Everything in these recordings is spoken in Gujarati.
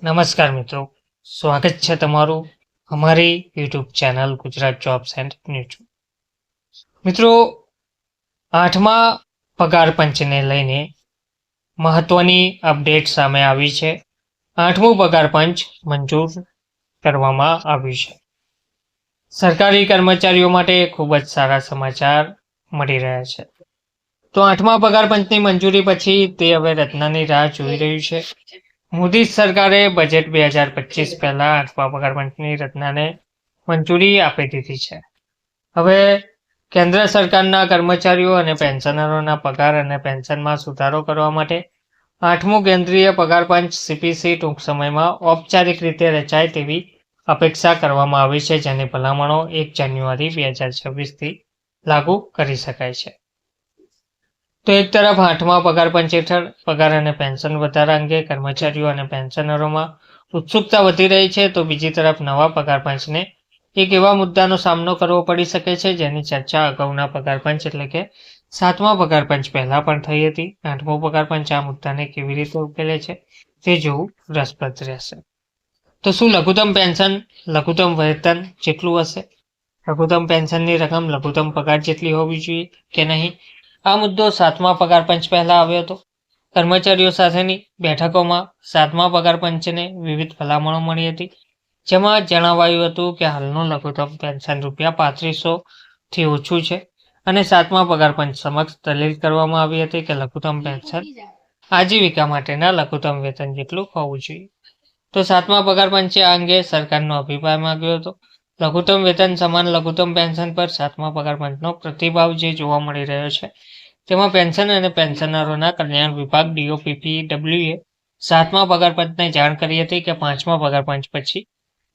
નમસ્કાર મિત્રો. સ્વાગત છે તમારું અમારી YouTube channel Gujarat jobs and news. મિત્રો, આઠમા પગાર પંચને લઈને મહત્વની અપડેટ સામે આવી છે. આઠમું પગાર પંચ મંજૂર કરવામાં આવ્યું છે. સરકારી કર્મચારીઓ માટે ખૂબ જ સારા સમાચાર મળી રહ્યા છે. તો આઠમા પગાર પંચની મંજૂરી પછી તે હવે રત્નાની રાહ જોઈ રહ્યું છે. મોદી સરકારે બજેટ બે હજાર પચીસ પહેલા આઠમા પગાર પંચની રચનાને મંજૂરી આપી દીધી છે. હવે કેન્દ્ર સરકારના કર્મચારીઓ અને પેન્શનરોના પગાર અને પેન્શનમાં સુધારો કરવા માટે આઠમું કેન્દ્રીય પગાર પંચ સીપીસી ટૂંક સમયમાં ઔપચારિક રીતે રચાય તેવી અપેક્ષા કરવામાં આવી છે, જેની ભલામણો એક જાન્યુઆરી બે હજાર છવ્વીસથી લાગુ કરી શકાય છે. તો એક તરફ આઠમા પગાર પંચ હેઠળ પગાર અને પેન્શન વધારા અંગે કર્મચારીઓ અને પેન્શનરોમાં ઉત્સુકતા વધી રહી છે, તો બીજી તરફ નવા પગાર પંચને એક એવા મુદ્દાનો સામનો કરવો પડી શકે છે, જેની ચર્ચા અગાઉના પગાર પંચ એટલે કે સાતમા પગાર પંચ પહેલા પણ થઈ હતી. આઠમો પગાર પંચ આ મુદ્દાને કેવી રીતે ઉકેલે છે, તે જોવું રસપ્રદ રહેશે. તો શું લઘુત્તમ પેન્શન, લઘુત્તમ વેતન જેટલું હશે? લઘુત્તમ પેન્શનની રકમ લઘુત્તમ પગાર જેટલી હોવી જોઈએ કે નહીં? આ મુદ્દો સાતમા પગાર પંચ પહેલા આવ્યો હતો. કર્મચારીઓ સાથેની બેઠકોમાં સાતમા પગાર પંચને વિવિધ ભલામણો મળી હતી. જેમાં જણાવાયું હતું કે હાલનું લઘુત્તમ પેન્શન રૂપિયા પાંત્રીસો થી ઓછું છે અને સાતમા પગાર પંચ સમક્ષ દલીલ કરવામાં આવી હતી કે લઘુત્તમ પેન્શન આજીવિકા માટેના લઘુત્તમ વેતન જેટલું હોવું જોઈએ. તો સાતમા પગાર પંચે આ અંગે સરકારનો અભિપ્રાય માંગ્યો હતો. લઘુત્તમ વેતન, સમાન લઘુત્તમ પેન્શન પર સાતમા પગાર પંચનો પ્રતિભાવ જે જોવા મળી રહ્યો છે. તેમાં પેન્શન અને પેન્શનરોના કલ્યાણ વિભાગ ડીઓપીપી ડબલ્યુએ સાતમા પગાર પંચને જાણ કરી હતી કે પાંચમા પગાર પંચ પછી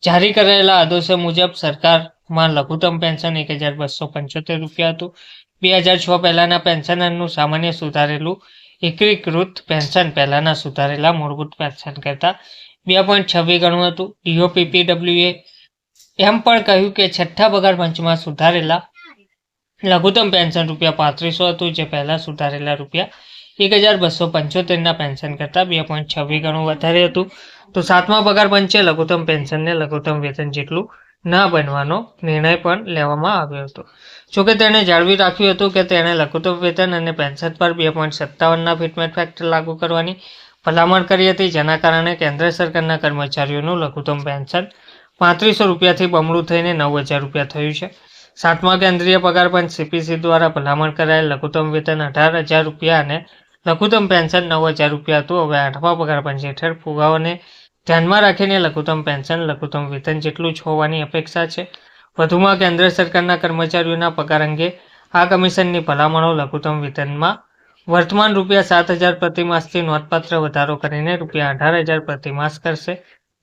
જારી કરેલા આદેશો મુજબ સરકારમાં લઘુત્તમ પેન્શન એક હજાર બસો પંચોતેર રૂપિયા હતું. બે હજાર છ પહેલાના પેન્શનરનું સામાન્ય સુધારેલું એકીકૃત પેન્શન પહેલાના સુધારેલા મૂળભૂત પેન્શન કરતાં બે પોઈન્ટ છવ્વીસ ગણું હતું. ડીઓપીપીડબ્લ્યુએ એમ પણ કહ્યું કે છઠ્ઠા પગાર પંચમાં સુધારેલા લઘુત્તમ પેન્શન રૂપિયા પાંત્રીસો હતું, જે પહેલાં સુધારેલા રૂપિયા એક હજાર બસો પંચોતેરના પેન્શન કરતાં બે પોઈન્ટ છવ્વીસ ગણું વધારે હતું. તો સાતમા પગાર પંચે લઘુત્તમ પેન્શનને લઘુત્તમ વેતન જેટલું ના બનવાનો નિર્ણય પણ લેવામાં આવ્યો હતો. જોકે તેણે જાળવી રાખ્યું હતું કે તેણે લઘુત્તમ વેતન અને પેન્શન પર બે પોઈન્ટ સત્તાવનના ફિટમેન્ટ ફેક્ટર લાગુ કરવાની ભલામણ કરી હતી, જેના કારણે કેન્દ્ર સરકારના કર્મચારીઓનું લઘુત્તમ પેન્શન પાંત્રીસો રૂપિયાથી બમણું થઈને નવ હજાર રૂપિયા થયું છે. સાતમા કેન્દ્રીય પગાર પંચ સીપીસી દ્વારા ભલામણ કરાયેલ લઘુત્તમ વેતન અઢાર હજાર રૂપિયા અને લઘુત્તમ પેન્શન નવ હજાર રૂપિયા હતું. હવે આઠમા પગાર પંચ હેઠળ ફુગાઓને ધ્યાનમાં રાખીને લઘુત્તમ પેન્શન, લઘુત્તમ વેતન જેટલું જ હોવાની અપેક્ષા છે. વધુમાં કેન્દ્ર સરકારના કર્મચારીઓના પગાર અંગે આ કમિશનની ભલામણો લઘુત્તમ વેતનમાં વર્તમાન રૂપિયા સાત હજાર પ્રતિમાસથી નોંધપાત્ર વધારો કરીને રૂપિયા અઢાર હજાર પ્રતિમાસ કરશે.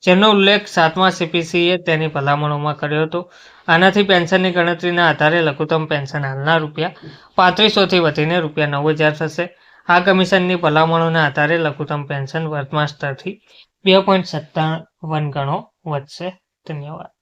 જેનો ઉલ્લેખ સાતમા સીપીસીએ તેની ભલામણોમાં કર્યો હતો. આનાથી પેન્શનની ગણતરીના આધારે લઘુત્તમ પેન્શન હાલના રૂપિયા પાંત્રીસોથી વધીને રૂપિયા નવ હજાર થશે. આ કમિશનની ભલામણોના આધારે લઘુત્તમ પેન્શન વર્તમાન સ્તરથી બે પોઈન્ટ સત્તાવન ગણો વધશે. ધન્યવાદ.